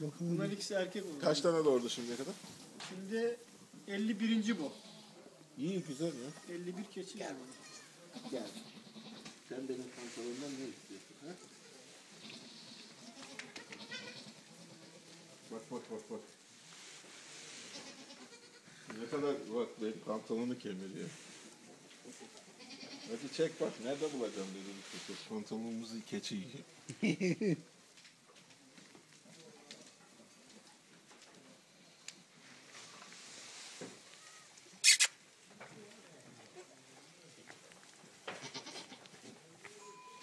Bunlar ikisi erkek oldu. Kaç tane doğurdu şimdiye kadar? Şimdi 51. bu. İyi güzel ya. 51 keçi. Gel. Gel. Sen benim pantolonumdan ne istiyorsun? Ha? Bak bak bak bak. Ne kadar bak benim pantolonu kemiriyor. Hadi çek bak nerede bulacağım dedim. Pantolonumuzu keçi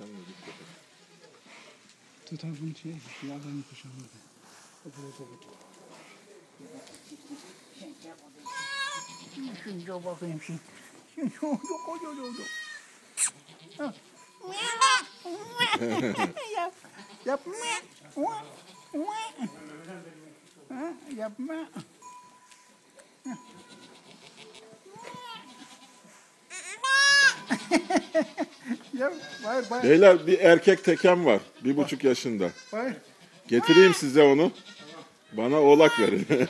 hadi. Tam arkamda dikkat et. Tutar bunu şey, yağdan kuşağına. Şimdi bakayım şimdi. Şimdi oldu, oldu, oldu, oldu. Ha. Yap, yapma. Ha, yapma. Yap, bayır, bayır, Beyler bir erkek tekem var. Bir buçuk yaşında. bayır. Getireyim size onu. Bana oğlak verin.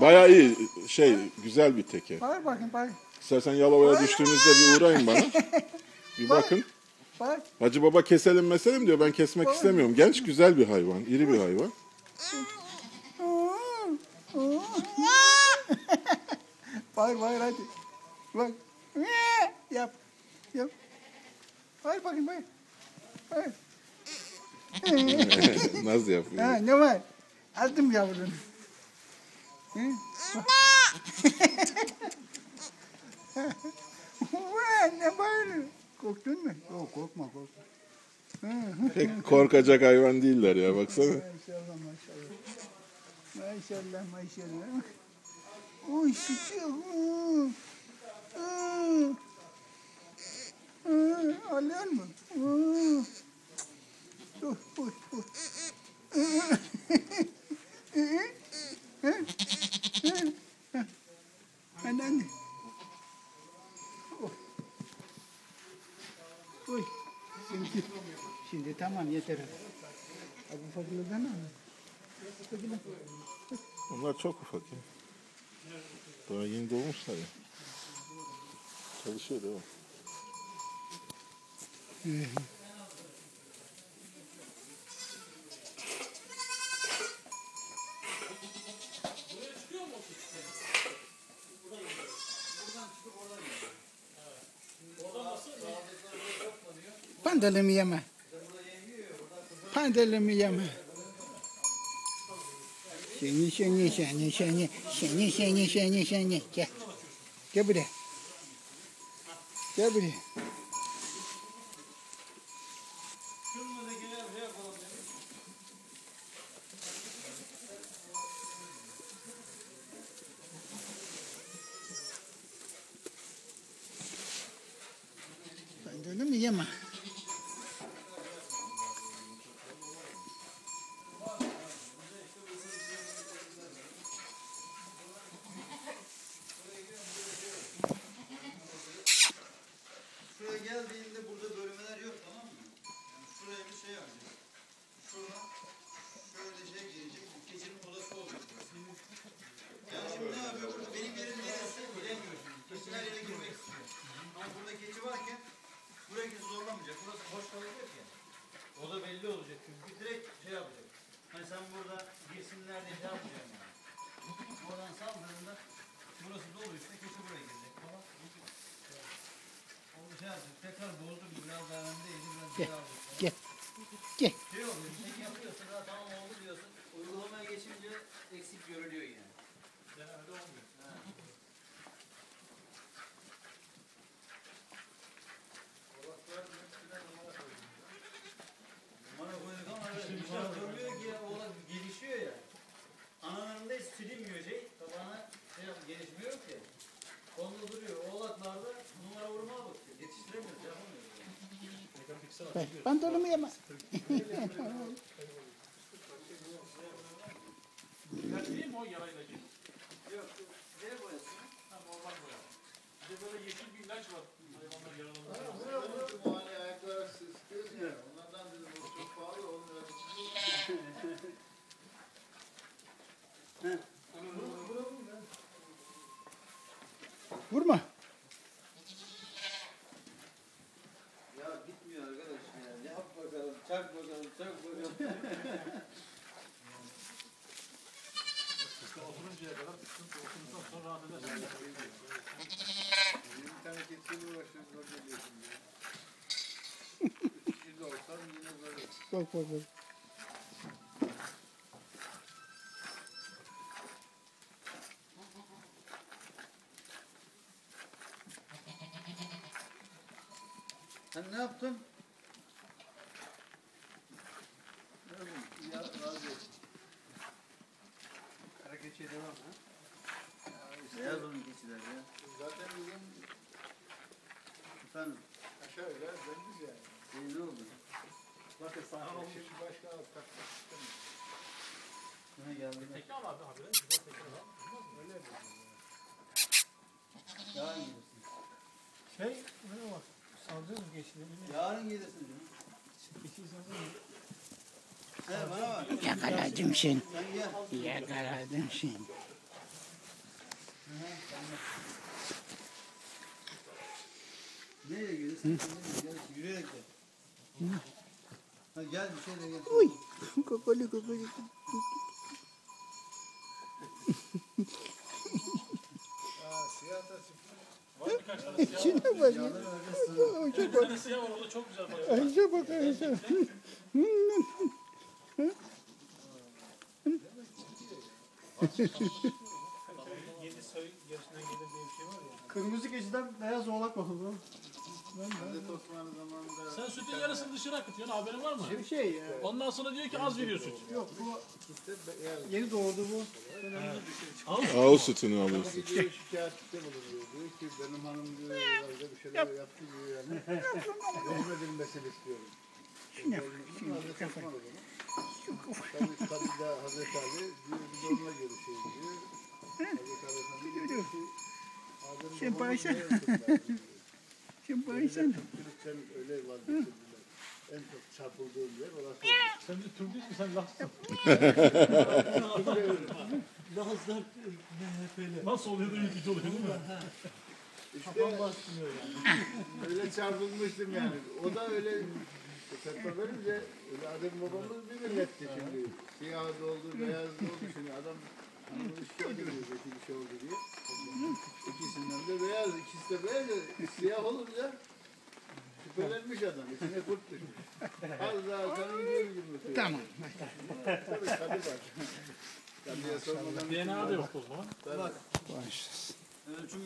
Baya iyi şey güzel bir teke. bayır bakayım, bayır. İstersen Yalova'ya düştüğünüzde bir uğrayın bana. Bir bakın. Bayır. Hacı baba keselim meselim diyor. Ben kesmek istemiyorum. Genç güzel bir hayvan. iri bir hayvan. Bayır bayır hadi. Bak. Yap. Yap. Bayır bakayım bayır. Bayır. Naz yapıyor. Ha, ne var? Aldım yavrunu. Ne bağırıyor? Korktun mu? Yok korkma korkma. Pek korkacak hayvan değiller ya baksana. Maşallah maşallah. Maşallah maşallah. Oy şükür. Hı. Hı. Hı. Hı. Hı. Anne, anne. Oy. Şimdi, şimdi tamam yeter. Abi fakirlerden al. Onlar çok ufak ya. Daha yeni doğmuşlar ya. Çalışıyor değil mi? Pandalımı yeme. Pandalımı yeme. Seni seni seni seni seni seni seni seni gel. Gel buraya. Gel buraya. Pandalımı yeme. Şuraya geldiğinde burada bölmeler yok tamam mı? Yani şuraya bir şey yapacağız. Şuradan şöyle şey girecek. Bu keçinin odası olacak. Yani şimdi ne yapıyor burada? Benim yerim neresi bilemiyorsun. Keçi her yere girmek istiyor. Ama burada keçi varken buraya keçi zorlamayacak. Burası boş kalacak ya. O da belli olacak çünkü direkt şey yapacak. Hani sen burada girsinler diye şey yapacaksın yani. Oradan saldığında burası doluysa keçi buraya girecek falan. Onu şey yapacak. Tekrar bozdu biraz daha önde Gel. Gel. Gel. Şey oluyor, bir şey yapıyorsun, ha tamam oldu diyorsun. Uygulamaya geçince eksik görülüyor yani. Genelde olmuyor. Numara koyduk ama öyle numara koymuyor ki ya, oğlak gelişiyor ya. Analarında hiç silinmiyor şey, tabağına şey yap, gelişmiyor ki. Kolda duruyor. Oğlaklarda numara vurmaya bakıyor. Yetiştiremiyoruz, yapamıyoruz. Yani. Ben pantolonumu yama. Ilaç değil mi o yara ilacı? Yok, ne boyası? Ha, normal boya. Bir de böyle yeşil bir ilaç var. Hayvanlar yaralanıyor. Bu hani ayaklara sıkıyoruz ya. Onlardan dedim o çok pahalı. Onun Vurma. Bak bak bak. Sen ne yaptın? Ya razı olsun. Kara keçiye devam ha? Beyaz onun keçiler ya. Zaten bizim Efendim, aşağı yukarı benziz yani. şey ne oldu? Zaten sahran olmuş. Şimdi başka alt takmak istemiyorum. Ha geldi. Tekne al abi habire. Güzel tekne mı? Öyle mi? Yarın gelirsin. Şey, ne bak, saldırı mı geçti? Ne Yarın gelirsin canım. Bak. Yakaladım seni. Yakaladım seni. Nereye gelirsin? Gel, yürüyerek gel. Ha gel bir şeyle gel. Uy. Kokoli kokoli. Aa, siyah da sıfır. Var birkaç tane siyah var. Şuna bak. Yağları vereceğiz sana. Bir tane siyah var orada çok güzel bak. Ayşe bak Ayşe. Yedi Kırmızı keçiden beyaz oğlak oldu. Hazreti Osman zamanında Sen sütün yarısını dışarı akıtıyorsun haberin var mı? Bir şey, e, Ondan sonra diyor ki az veriyor süt. yok bu yeni doğurdu bu. Ağız sütünü alıyorsun. Şikayette bulunuyor. Diyor ki benim hanım diyor evde bir şeyler yaptı diyor yani. Rahmedilmesini istiyorum. Şuna bak. Şimdi zaman. Tabii kabinde Hazreti Ali diyor biz onunla görüşeyim diyor. Hazreti Ali diyor ki De baksana. Türkçülükten öyle vazgeçirdiler. En çok çarpıldığım yer orası. Sen de Türk değil mi? Sen Lahsın. Lahslar MHP'li. Nasıl oluyor da ülkücü oluyor değil mi? İşte öyle çarpılmıştım yani. O da öyle fetva verince öyle Adem babamız bir milletti şimdi. Siyah da oldu, beyaz da oldu şimdi adam gidiyor belki bir şey oldu diye. Beyaz, ikisi de beyaz. Siyah olunca şüphelenmiş adam. İçine kurt düşmüş. Az daha kanı gidiyor gibi. Tamam. Tabii kadı var. Kadıya sormadan. DNA da yok o zaman. Tabii. Başlasın. Ölçüm